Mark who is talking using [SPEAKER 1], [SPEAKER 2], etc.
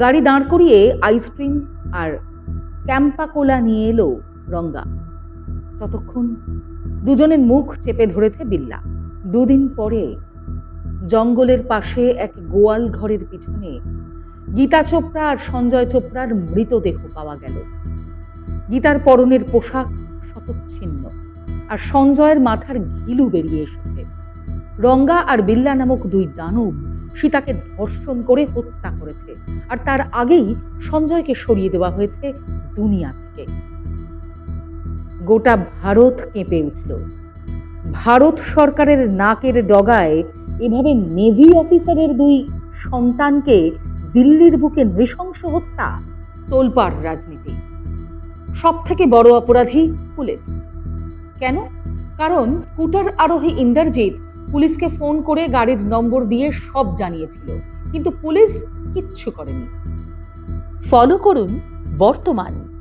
[SPEAKER 1] গাড়ি দাঁড় করিয়ে আইসক্রিম আর ক্যাম্পা কোলা নিয়ে এলো রঙ্গা। ততক্ষণ দুজনের মুখ চেপে ধরেছে বিল্লা। দুদিন পরে জঙ্গলের পাশে এক গোয়াল ঘরের পিছনে গীতা চোপড়া আর সঞ্জয় চোপড়ার মৃতদেহ পাওয়া গেল। গীতার পরনের পোশাক শতচ্ছিন্ন আর সঞ্জয়ের মাথার ঘিলু বেরিয়ে এসেছে। রঙ্গা আর বিল্লা নামক দুই দানব সীতাকে ধর্ষণ করে হত্যা করেছে। আর তার আগেই সঞ্জয়কে সরিয়ে দেওয়া হয়েছে দুনিয়া থেকে। গোটা ভারত কেঁপে উঠল। ভারত সরকারের নাকের ডগায় এভাবে নেভি অফিসারের দুই সন্তানকে দিল্লির বুকে নৃশংস হত্যা তোলপাড় রাজনীতি। সব থেকে বড় অপরাধী পুলিশ। কেন? কারণ স্কুটার আরোহী ইন্দ্রজিৎ পুলিশকে ফোন করে গাড়ির নম্বর দিয়ে সব জানিয়েছিল। কিন্তু পুলিশ কিচ্ছু করেনি। ফলো করুন বর্তমান।